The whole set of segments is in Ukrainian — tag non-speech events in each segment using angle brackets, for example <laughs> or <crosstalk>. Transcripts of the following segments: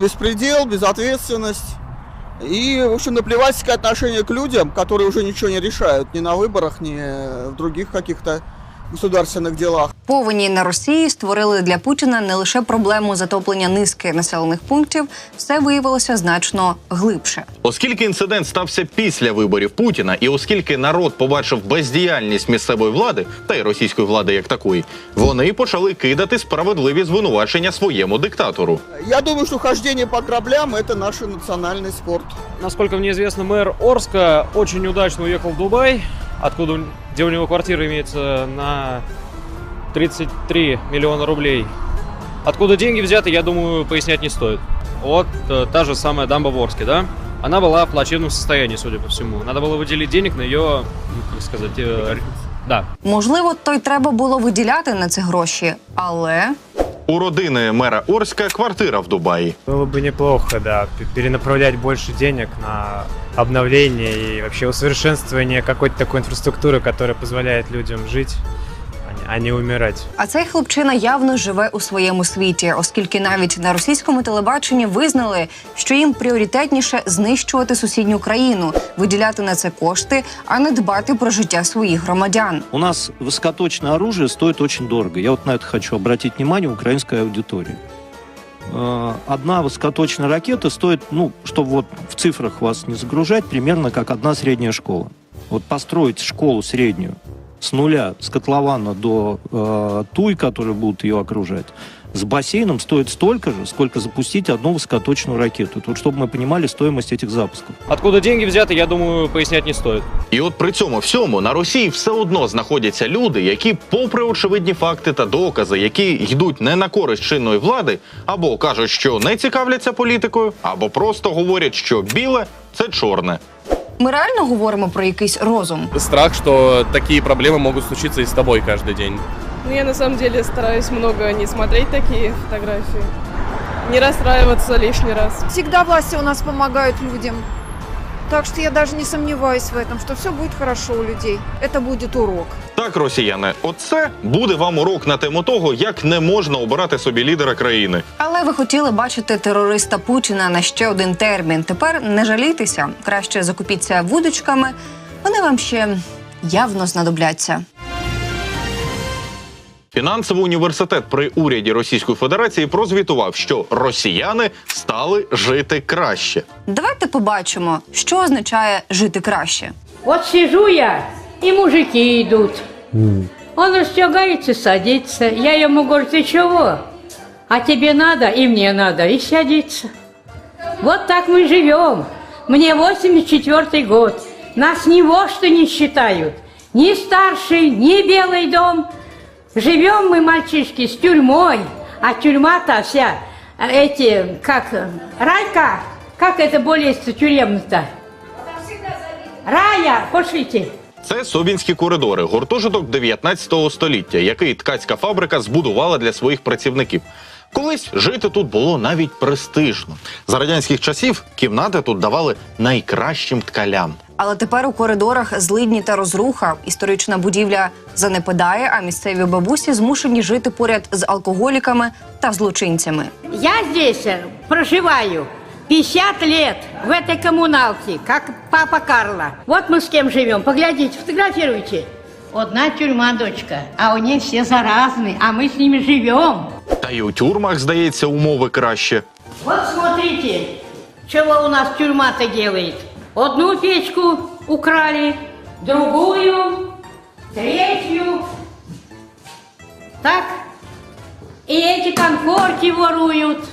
Беспредел, безответственность. И, в общем, наплевательское отношение к людям, которые уже ничего не решают ни на выборах, ни в других каких-то государственных делах. Повені на Росії створили для Путіна не лише проблему затоплення низки населених пунктів, все виявилося значно глибше. Оскільки інцидент стався після виборів Путіна, і оскільки народ побачив бездіяльність місцевої влади та й російської влади як такої, вони почали кидати справедливі звинувачення своєму диктатору. Я думаю, что хождение по граблям – это наш национальный спорт. Насколько мне известно, мэр Орска очень удачно уехал в Дубай, откуда, у- где у него квартира имеется на 33 миллиона рублей. Откуда деньги взяты, я думаю, пояснять не стоит. Вот э, та же самая дамба в Орске, да? Она была в плачевном состоянии, судя по всему. Надо было выделить денег на ее, ну, как сказать, э, р- да, Можливо, то й треба було виділяти на це гроші, але У родини мера Орська квартира в Дубаї. Было бы неплохо, да, п- перенаправлять больше денег на обновление и вообще усовершенствование какой-то такой инфраструктуры, которая позволяет людям жить, а не- а не умирать. А цей хлопчина явно живе у своєму світі, оскільки навіть на російському телебаченні визнали, що їм пріоритетніше знищувати сусідню країну, виділяти на це кошти, а не дбати про життя своїх громадян. У нас высокоточное оружие стоит очень дорого. Я вот на это хочу обратить внимание украинской аудитории. Э, Одна высокоточная ракета стоит, ну, чтобы вот в цифрах вас не загружать, примерно как одна средняя школа. Вот построить школу среднюю с нуля, с котлована до э, туй, которые будут ее окружать, с бассейном стоит столько же, сколько запустить одну высокоточную ракету. Вот чтобы мы понимали стоимость этих запусков. Откуда деньги взяты, я думаю, пояснять не стоит. І от при цьому всьому на Росії все одно знаходяться люди, які, попри очевидні факти та докази, які йдуть не на користь чинної влади, або кажуть, що не цікавляться політикою, або просто говорять, що біле це чорне. Ми реально говоримо про якийсь розум. страх, что такие проблемы могут случиться и с тобой каждый день. Ну, я на самом деле стараюсь много не смотреть такие фотографии, не расстраиваться лишний раз. Всегда власти у нас помогают людям. Так что я даже не сомневаюсь в этом, что все будет хорошо у людей. Это будет урок. Так, росіяни, оце буде вам урок на тему того, як не можна обирати собі лідера країни. Але ви хотіли бачити терориста Путіна на ще один термін. Тепер не жалійтеся, краще закупіться вудочками. Вони вам ще явно знадобляться. Фінансовий університет при уряді Російської Федерації прозвітував, що росіяни стали жити краще. Давайте побачимо, що означає жити краще. Вот сижу я, и мужики идут. Он расстегается, садится. Я ему говорю, ты чего? А тебе надо, и мне надо, и садится. Вот так мы живем. Мне 84 год. Нас ни во что не считают. Ни старший, ни белый дом. Живем мы, мальчишки, с тюрьмой. А тюрьма-то вся, э, эти, как, э, райка, как это болезнь тюремная-то? Рая, пошлите. Це Собінські коридори, гуртожиток 19 століття, який ткацька фабрика збудувала для своїх працівників. Колись жити тут було навіть престижно. За радянських часів кімнати тут давали найкращим ткалям. Але тепер у коридорах злидні та розруха. Історична будівля занепадає, а місцеві бабусі змушені жити поряд з алкоголіками та злочинцями. Я здесь э, проживаю 50 лет в этой коммуналке, как папа Карла. Вот мы с кем живем. Поглядите, фотографируйте. Одна тюрьма, дочка, а у них все заразны, а мы с ними живем. Та й у тюрмах, здається, умови краще. Вот смотрите, чего у нас тюрьма-то делает. Одну печку украли, другую, третью. Так? И эти конфорки воруют.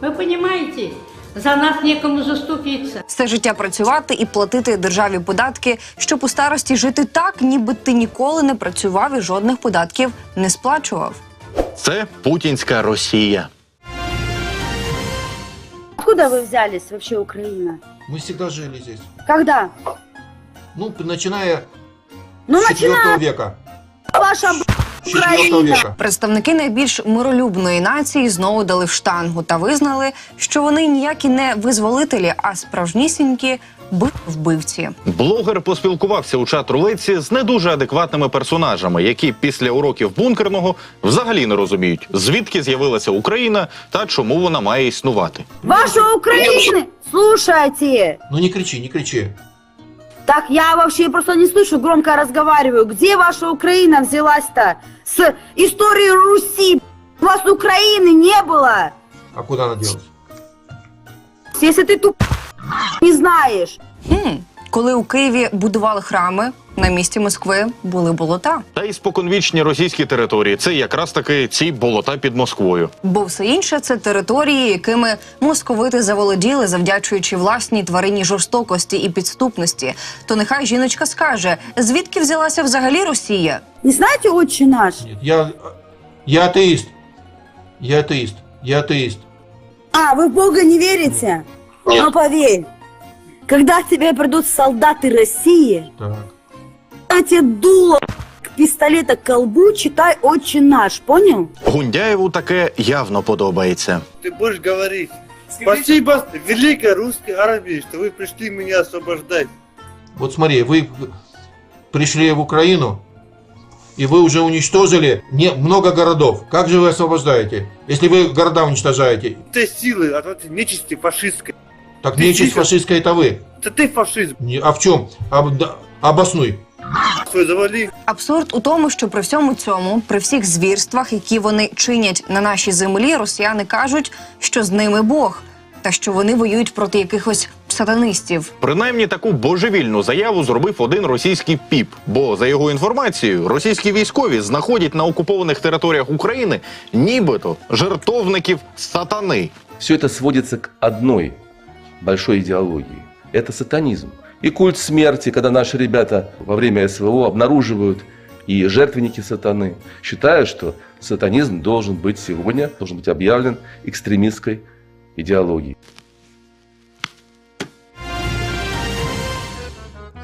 Вы понимаете? За нас некому заступиться. Все життя працювати і платити державі податки, щоб у старості жити так, ніби ти ніколи не працював і жодних податків не сплачував. Це путінська Росія. Откуда вы взялись вообще, Украина? Мы всегда жили здесь. Когда? Ну, начиная Ну, с 4 начиная века. ваша б***ь, Украина. Представники найбільш миролюбної нації знову дали в штангу та визнали, що вони ніякі не визволителі, а справжнісінькі вбивці. Блогер поспілкувався у чат рулетці з не дуже адекватними персонажами, які після уроків бункерного взагалі не розуміють, звідки з'явилася Україна та чому вона має існувати. Ваша Украина! Слушайте! Ну не кричи, не кричи. Так я вообще просто не слышу, громко разговариваю. Где ваша Украина взялась-то? С истории Руси. У вас Украины не было. А куда она делась? Если ты туп не знаешь. Хм, коли у Києві будували храми, на місці Москви були болота. Та й споконвічні російські території це якраз таки ці болота під Москвою. Бо все інше це території, якими московити заволоділи, завдячуючи власній тваринній жорстокості і підступності. То нехай жіночка скаже, звідки взялася взагалі Росія? Не знаете отче наш? Я, я атеист. Я атеист. Я атеист. А, вы в Бога не верите? Ну поверь, когда к тебе придут солдаты России, Так. А тебе дуло пистолета к колбу, читай отче наш, понял? Гундяєву таке явно подобається. Ты будешь говорить. Спасибо великой русской армии, что вы пришли меня освобождать. Вот смотри, вы пришли в Украину, и вы уже уничтожили не, много городов. Как же вы освобождаете? Если вы города уничтожаете, Ты силы от этой нечисти фашистской. так Ты нечисть фашистская это вы. Это ты фашизм Не- А в чем? Об- да- обоснуй. Свой. Абсурд у тому, що при всьому цьому, при всіх звірствах, які вони чинять на нашій землі, росіяни кажуть, що з ними Бог, та що вони воюють проти якихось сатанистів. Принаймні таку божевільну заяву зробив один російський піп. Бо за його інформацією, російські військові знаходять на окупованих територіях України нібито жертовників сатани. Все это сводится к одной большой идеологии. Это сатанизм И культ смерти, когда наши ребята во время СВО обнаруживают и жертвенники сатаны, считают, что сатанизм должен быть сегодня, должен быть объявлен экстремистской идеологией.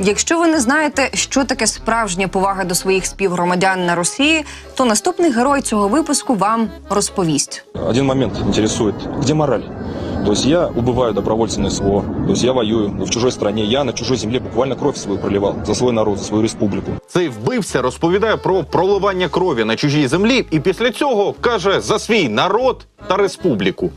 Якщо ви не знаєте, що таке справжня повага до своїх співгромадян на Росії, то наступний герой цього випуску вам розповість. Один момент интересует. Где мораль? То есть я убываю добровольственное СВО, то есть я воюю в чужой стране, я на чужой земле буквально кровь свою проливал за свой народ, за свою республіку. Цей вбивця розповідає про проливання крові на чужій землі, і після цього каже за свій народ та республіку.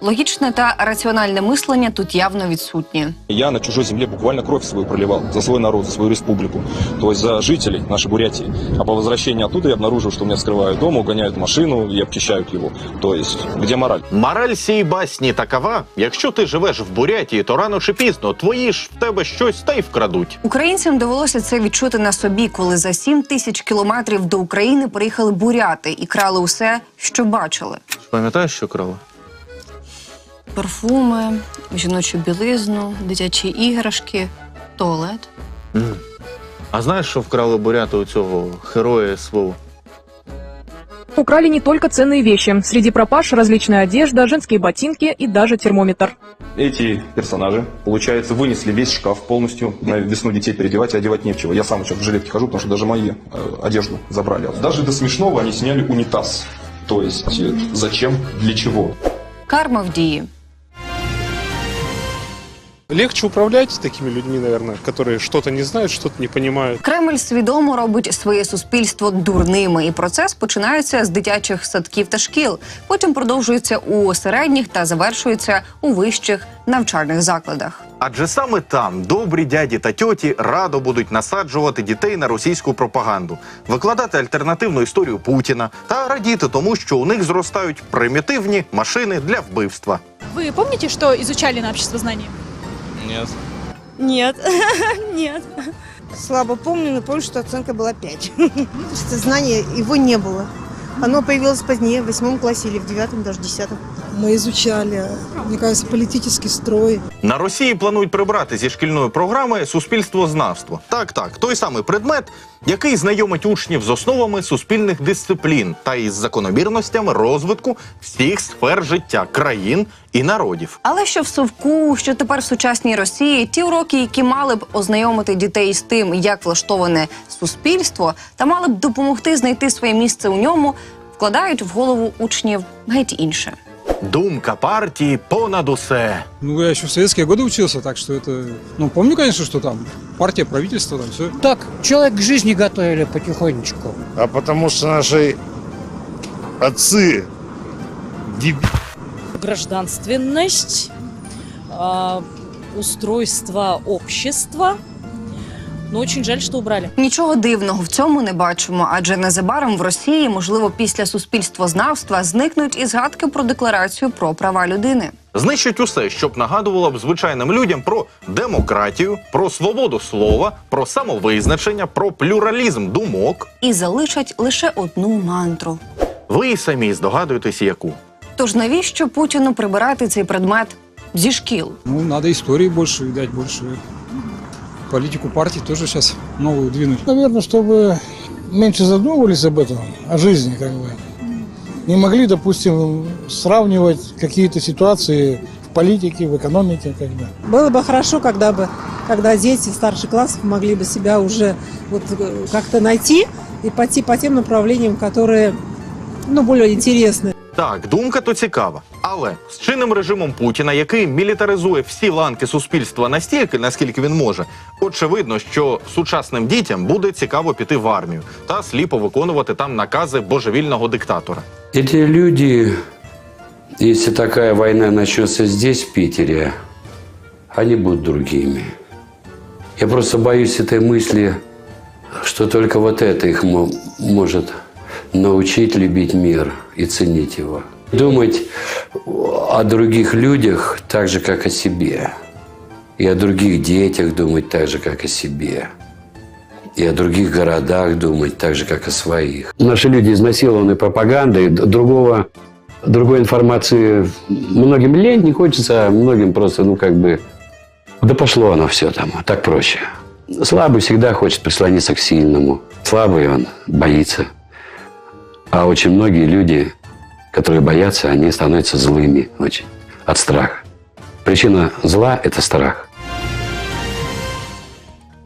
Логічне та раціональне мислення тут явно відсутнє. Я на чужой земле буквально кровь свою проливал за свой народ, за свою республику, то есть за жителей нашей Бурятии. А по возвращении оттуда я обнаружил, что меня скрывают дома, угоняют машину и обчищают его. То есть где мораль? Мораль сій басні такова: якщо ти живеш в Бурятії, то рано чи пізно твої ж в тебе щось та й вкрадуть. Українцям довелося це відчути на собі, коли за 7 тисяч кілометрів до України приїхали буряти і крали усе, що бачили: Пам'ятаєш, що крала? парфуми, жіночу білизну, дитячі іграшки, туалет. А знаєш, що вкрали буряти у цього героя СВО? Украли не только ценные вещи. Среди пропаж различная одежда, женские ботинки и даже термометр. Эти персонажи, получается, вынесли весь шкаф полностью. На весну детей переодевать, а одевать нечего. Я сам сейчас в жилетке хожу, потому что даже мои э, одежду забрали. Даже до смешного они сняли унитаз. То есть э, зачем, для чего? Карма в дії. Легче управлять такими людьми, наверное, которые что-то не знают, что-то не понимают. Кремль свідомо робить своє суспільство дурними, і процес починається з дитячих садків та шкіл. Потім продовжується у середніх та завершується у вищих навчальних закладах. Адже саме там добрі дяді та тьоті радо будуть насаджувати дітей на російську пропаганду, викладати альтернативну історію Путіна та радіти тому, що у них зростають примітивні машини для вбивства. Вы помните, что изучали на обществознании? Нет. Нет, <laughs> нет. Слабо помню, но помню, что оценка была 5. <laughs> Что знания его не было. Оно появилось позднее, в восьмом классе или в девятом, даже десятом. Мы изучали, мне кажется, политический строй. На Росії планують прибрати зі шкільної програми суспільствознавство. Так, так, той самий предмет, який знайомить учнів з основами суспільних дисциплін та із закономірностями розвитку всіх сфер життя країн і народів. Але що в совку, що тепер в сучасній Росії, ті уроки, які мали б ознайомити дітей з тим, як влаштоване суспільство, та мали б допомогти знайти своє місце у ньому, вкладають в голову учнів геть інше. Думка партії понад усе. Ну, я еще в советские годы учился, так что это... Ну, помню, конечно, что там партия, правительство, там все. Так, человек к жизни готовили потихонечку. А потому что наши отцы гражданственность, а, устройство общества. Но очень жаль, что убрали. Нічого дивного в цьому не бачимо, адже незабаром в Росії, можливо, після суспільствознавства зникнуть і згадки про декларацію про права людини. Знищить усе, щоб нагадувало б звичайним людям про демократію, про свободу слова, про самовизначення, про плюралізм думок. І залишать лише одну мантру. Ви і самі здогадуєтесь, яку. Тож навіщо Путіну прибирати цей предмет зі шкіл? Ну, надо истории больше, видать, больше. Политику партий тоже сейчас новую двинуть. Наверное, чтобы меньше задумывались об этом, о жизни, как бы. Не могли, допустим, сравнивать какие-то ситуации в политике, в экономике, как бы. Было бы хорошо, когда бы, когда дети старших классов могли бы себя уже вот э, как-то найти и пойти по тем направлениям, которые, ну, более интересны. Так, думка то цікава. Але з чинним режимом Путіна, який мілітаризує всі ланки суспільства настільки, наскільки він може, очевидно, що сучасним дітям буде цікаво піти в армію та сліпо виконувати там накази божевільного диктатора. Эти люди, если такая война начнется здесь, в Питере, они будут другими. Я просто боюсь этой мысли, что только вот это их мо- может научить любить мир и ценить его. Думать о других людях так же, как о себе. И о других детях думать так же, как о себе. И о других городах думать так же, как о своих. Наши люди изнасилованы пропагандой. Другого, другой информации многим лень не хочется, а многим просто, ну, как бы, да пошло оно все там, так проще. Слабый всегда хочет прислониться к сильному. Слабый он боится. А очень многие люди, которые боятся, они становятся злыми очень от страха. Причина зла – это страх.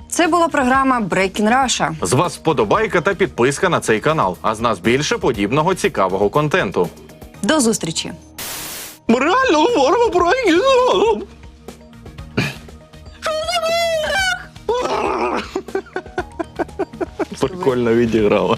Це була програма Breaking Russia. З вас вподобайка та підписка на цей канал. А з нас більше подібного цікавого контенту. До зустрічі. Ми реально говоримо про ігнор. Прикольно відіграла.